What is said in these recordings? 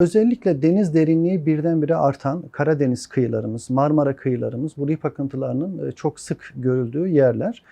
Özellikle deniz derinliği birdenbire artan Karadeniz kıyılarımız, Marmara kıyılarımız bu rip akıntılarının e, çok sık görüldüğü yerler.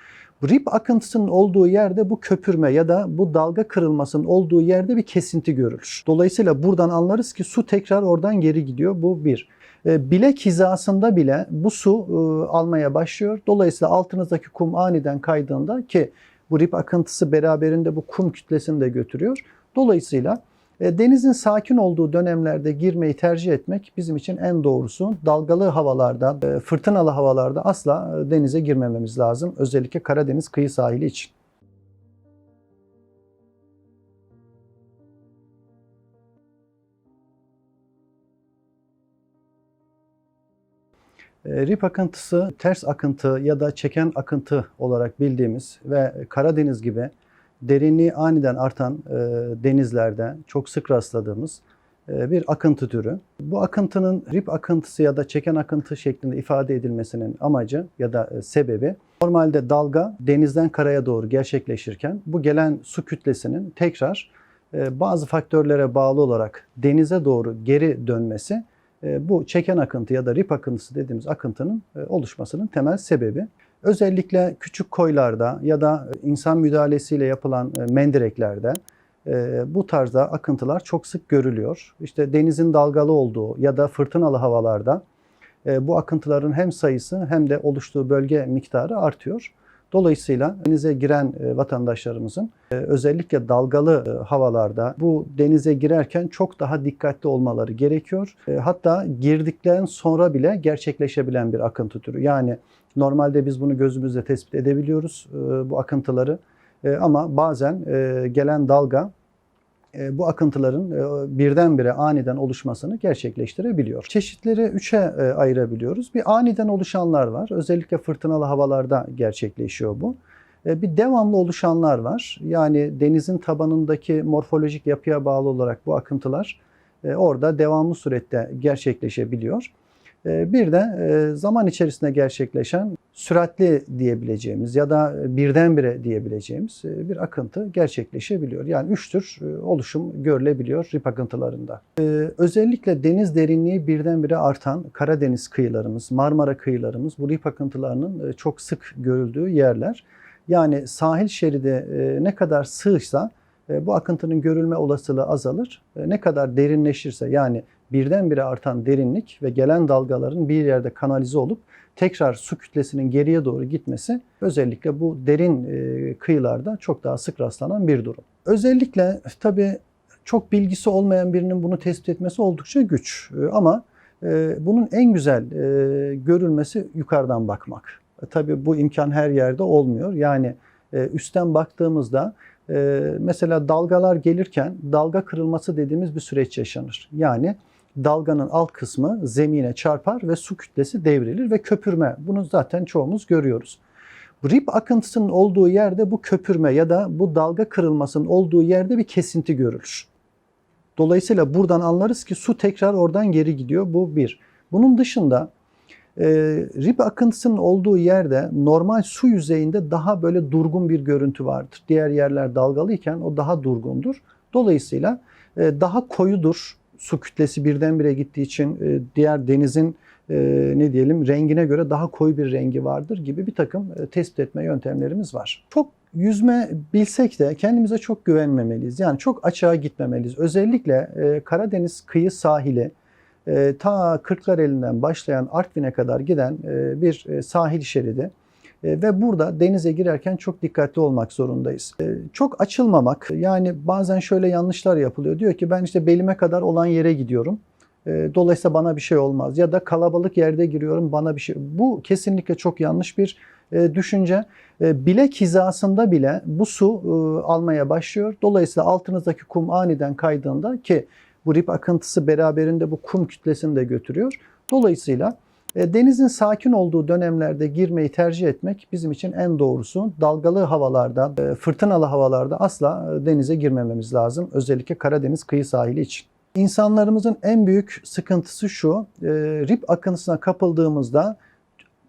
Rip akıntısının olduğu yerde bu köpürme ya da bu dalga kırılmasının olduğu yerde bir kesinti görülür. Dolayısıyla buradan anlarız ki su tekrar oradan geri gidiyor. Bu bir. E, Bilek hizasında bile bu su e, almaya başlıyor. Dolayısıyla altınızdaki kum aniden kaydığında ki bu rip akıntısı beraberinde bu kum kütlesini de götürüyor. Dolayısıyla denizin sakin olduğu dönemlerde girmeyi tercih etmek bizim için en doğrusu. Dalgalı havalarda, e, fırtınalı havalarda asla e, denize girmememiz lazım. Özellikle Karadeniz kıyı sahili için. E, Rip akıntısı ters akıntı ya da çeken akıntı olarak bildiğimiz ve Karadeniz gibi derinliği aniden artan e, denizlerde çok sık rastladığımız e, bir akıntı türü. Bu akıntının rip akıntısı ya da çeken akıntı şeklinde ifade edilmesinin amacı ya da e, sebebi normalde dalga denizden karaya doğru gerçekleşirken bu gelen su kütlesinin tekrar e, bazı faktörlere bağlı olarak denize doğru geri dönmesi e, bu çeken akıntı ya da rip akıntısı dediğimiz akıntının e, oluşmasının temel sebebi. Özellikle küçük koylarda ya da insan müdahalesiyle yapılan e, mendireklerde e, bu tarzda akıntılar çok sık görülüyor. İşte denizin dalgalı olduğu ya da fırtınalı havalarda e, bu akıntıların hem sayısı hem de oluştuğu bölge miktarı artıyor. Dolayısıyla denize giren e, vatandaşlarımızın e, özellikle dalgalı e, havalarda bu denize girerken çok daha dikkatli olmaları gerekiyor. Hatta girdikten sonra bile gerçekleşebilen bir akıntı türü. Yani normalde biz bunu gözümüzle tespit edebiliyoruz bu akıntıları. Ama bazen gelen dalga bu akıntıların e, birdenbire aniden oluşmasını gerçekleştirebiliyor. Çeşitleri üçe e, ayırabiliyoruz. Bir aniden oluşanlar var. Özellikle fırtınalı havalarda gerçekleşiyor bu. E, Bir devamlı oluşanlar var. Yani denizin tabanındaki morfolojik yapıya bağlı olarak bu akıntılar e, orada devamlı surette gerçekleşebiliyor. E, Bir de e, zaman içerisinde gerçekleşen süratli diyebileceğimiz ya da birdenbire diyebileceğimiz e, bir akıntı gerçekleşebiliyor. Yani üç tür e, oluşum görülebiliyor rip akıntılarında. E, Özellikle deniz derinliği birdenbire artan Karadeniz kıyılarımız, Marmara kıyılarımız bu rip akıntılarının çok sık görüldüğü yerler. Yani sahil şeridi ne kadar sığsa e, bu akıntının görülme olasılığı azalır. Ne kadar derinleşirse yani birdenbire artan derinlik ve gelen dalgaların bir yerde kanalize olup tekrar su kütlesinin geriye doğru gitmesi özellikle bu derin e, kıyılarda çok daha sık rastlanan bir durum. Özellikle tabii çok bilgisi olmayan birinin bunu tespit etmesi oldukça güç. E, Ama e, bunun en güzel e, görülmesi yukarıdan bakmak. E, Tabii bu imkan her yerde olmuyor. Yani e, üstten baktığımızda e, mesela dalgalar gelirken dalga kırılması dediğimiz bir süreç yaşanır. Yani dalganın alt kısmı zemine çarpar ve su kütlesi devrilir ve köpürme. Bunu zaten çoğumuz görüyoruz. Rip akıntısının olduğu yerde bu köpürme ya da bu dalga kırılmasının olduğu yerde bir kesinti görülür. Dolayısıyla buradan anlarız ki su tekrar oradan geri gidiyor. Bu bir. Bunun dışında e, rip akıntısının olduğu yerde normal su yüzeyinde daha böyle durgun bir görüntü vardır. Diğer yerler dalgalıyken o daha durgundur. Dolayısıyla e, daha koyudur. Su kütlesi birdenbire gittiği için e, diğer denizin e, ne diyelim rengine göre daha koyu bir rengi vardır gibi bir takım e, tespit etme yöntemlerimiz var. Çok yüzme bilsek de kendimize çok güvenmemeliyiz. Yani çok açığa gitmemeliyiz. Özellikle e, Karadeniz kıyı sahili e, ta Kırklareli'nden başlayan Artvin'e kadar giden e, bir e, sahil şeridi. E, ve burada denize girerken çok dikkatli olmak zorundayız. E, çok açılmamak yani bazen şöyle yanlışlar yapılıyor. Diyor ki ben işte belime kadar olan yere gidiyorum. E, Dolayısıyla bana bir şey olmaz. Ya da kalabalık yerde giriyorum bana bir şey. Bu kesinlikle çok yanlış bir düşünce. Bilek hizasında bile bu su almaya başlıyor. Dolayısıyla altınızdaki kum aniden kaydığında ki bu rip akıntısı beraberinde bu kum kütlesini de götürüyor. Dolayısıyla denizin sakin olduğu dönemlerde girmeyi tercih etmek bizim için en doğrusu. Dalgalı havalarda, e, fırtınalı havalarda asla e, denize girmememiz lazım. Özellikle Karadeniz kıyı sahili için. İnsanlarımızın en büyük sıkıntısı şu, e, rip akıntısına kapıldığımızda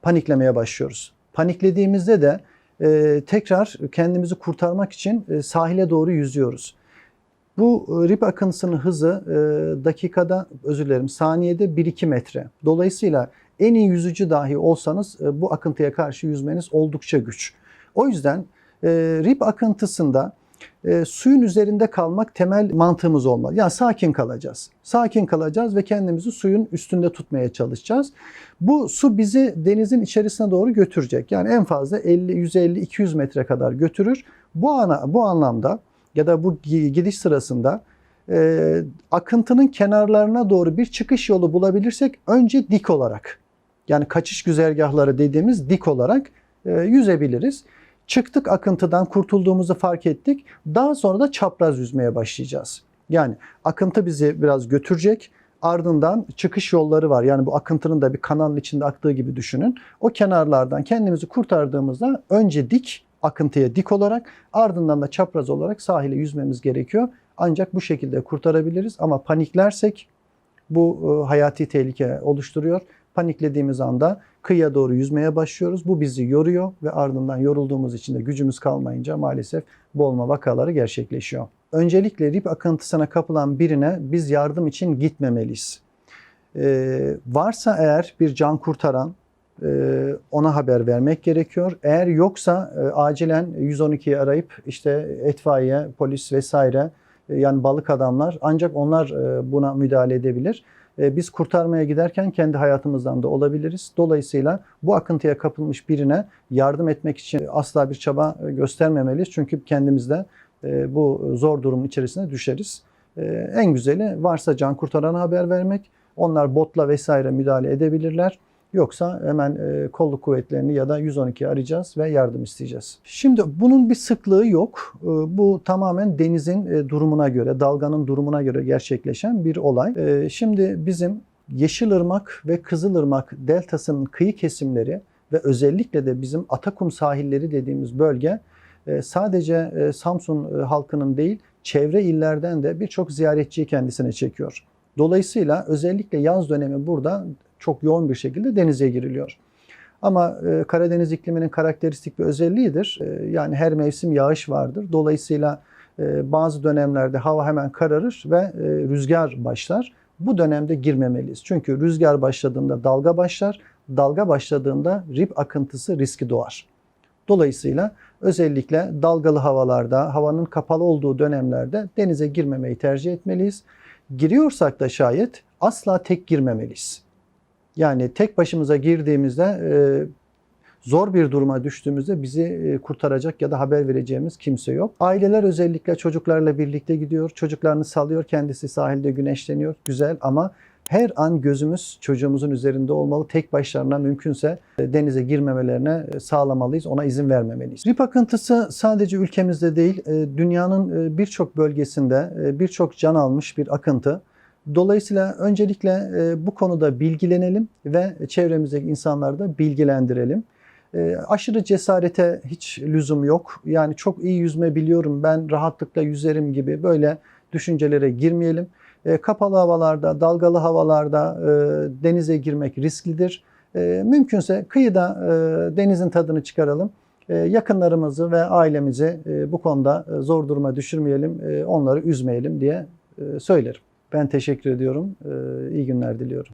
paniklemeye başlıyoruz. Paniklediğimizde de e, tekrar kendimizi kurtarmak için e, sahile doğru yüzüyoruz. Bu e, rip akıntısının hızı e, dakikada özür dilerim saniyede 1-2 metre. Dolayısıyla en iyi yüzücü dahi olsanız e, bu akıntıya karşı yüzmeniz oldukça güç. O yüzden e, rip akıntısında e, suyun üzerinde kalmak temel mantığımız olmalı. Yani sakin kalacağız. Sakin kalacağız ve kendimizi suyun üstünde tutmaya çalışacağız. Bu su bizi denizin içerisine doğru götürecek. Yani en fazla 50, 150, 200 metre kadar götürür. Bu ana, bu anlamda ya da bu gi- gidiş sırasında e, akıntının kenarlarına doğru bir çıkış yolu bulabilirsek önce dik olarak yani kaçış güzergahları dediğimiz dik olarak e, yüzebiliriz. Çıktık akıntıdan kurtulduğumuzu fark ettik. Daha sonra da çapraz yüzmeye başlayacağız. Yani akıntı bizi biraz götürecek. Ardından çıkış yolları var. Yani bu akıntının da bir kanalın içinde aktığı gibi düşünün. O kenarlardan kendimizi kurtardığımızda önce dik, akıntıya dik olarak ardından da çapraz olarak sahile yüzmemiz gerekiyor. Ancak bu şekilde kurtarabiliriz ama paniklersek bu e, hayati tehlike oluşturuyor. Paniklediğimiz anda kıyıya doğru yüzmeye başlıyoruz. Bu bizi yoruyor ve ardından yorulduğumuz için de gücümüz kalmayınca maalesef boğulma vakaları gerçekleşiyor. Öncelikle rip akıntısına kapılan birine biz yardım için gitmemeliyiz. Ee, varsa eğer bir can kurtaran e, ona haber vermek gerekiyor. Eğer yoksa e, acilen 112'yi arayıp işte etfaiye, polis vesaire e, yani balık adamlar ancak onlar buna müdahale edebilir. E, Biz kurtarmaya giderken kendi hayatımızdan da olabiliriz. Dolayısıyla bu akıntıya kapılmış birine yardım etmek için asla bir çaba e, göstermemeliyiz. Çünkü kendimizde e, bu zor durumun içerisine düşeriz. En güzeli varsa can kurtarana haber vermek. Onlar botla vesaire müdahale edebilirler. Yoksa hemen e, kolluk kuvvetlerini ya da 112'yi arayacağız ve yardım isteyeceğiz. Şimdi bunun bir sıklığı yok. E, Bu tamamen denizin e, durumuna göre, dalganın durumuna göre gerçekleşen bir olay. E, Şimdi bizim Yeşilırmak ve Kızılırmak deltasının kıyı kesimleri ve özellikle de bizim Atakum sahilleri dediğimiz bölge e, sadece e, Samsun e, halkının değil, çevre illerden de birçok ziyaretçiyi kendisine çekiyor. Dolayısıyla özellikle yaz dönemi burada çok yoğun bir şekilde denize giriliyor. Ama e, Karadeniz ikliminin karakteristik bir özelliğidir. E, yani her mevsim yağış vardır. Dolayısıyla e, bazı dönemlerde hava hemen kararır ve e, rüzgar başlar. Bu dönemde girmemeliyiz. Çünkü rüzgar başladığında dalga başlar. Dalga başladığında rip akıntısı riski doğar. Dolayısıyla özellikle dalgalı havalarda, havanın kapalı olduğu dönemlerde denize girmemeyi tercih etmeliyiz. Giriyorsak da şayet asla tek girmemeliyiz. Yani tek başımıza girdiğimizde e, zor bir duruma düştüğümüzde bizi e, kurtaracak ya da haber vereceğimiz kimse yok. Aileler özellikle çocuklarla birlikte gidiyor. Çocuklarını salıyor. Kendisi sahilde güneşleniyor. Güzel ama her an gözümüz çocuğumuzun üzerinde olmalı. Tek başlarına mümkünse e, denize girmemelerine sağlamalıyız. Ona izin vermemeliyiz. Rip akıntısı sadece ülkemizde değil, dünyanın birçok bölgesinde birçok can almış bir akıntı. Dolayısıyla öncelikle e, bu konuda bilgilenelim ve çevremizdeki insanları da bilgilendirelim. E, aşırı cesarete hiç lüzum yok. Yani çok iyi yüzme biliyorum ben rahatlıkla yüzerim gibi böyle düşüncelere girmeyelim. E, kapalı havalarda, dalgalı havalarda e, denize girmek risklidir. E, mümkünse kıyıda e, denizin tadını çıkaralım. E, yakınlarımızı ve ailemizi e, bu konuda e, zor duruma düşürmeyelim, e, onları üzmeyelim diye e, söylerim. Ben teşekkür ediyorum. E, iyi günler diliyorum.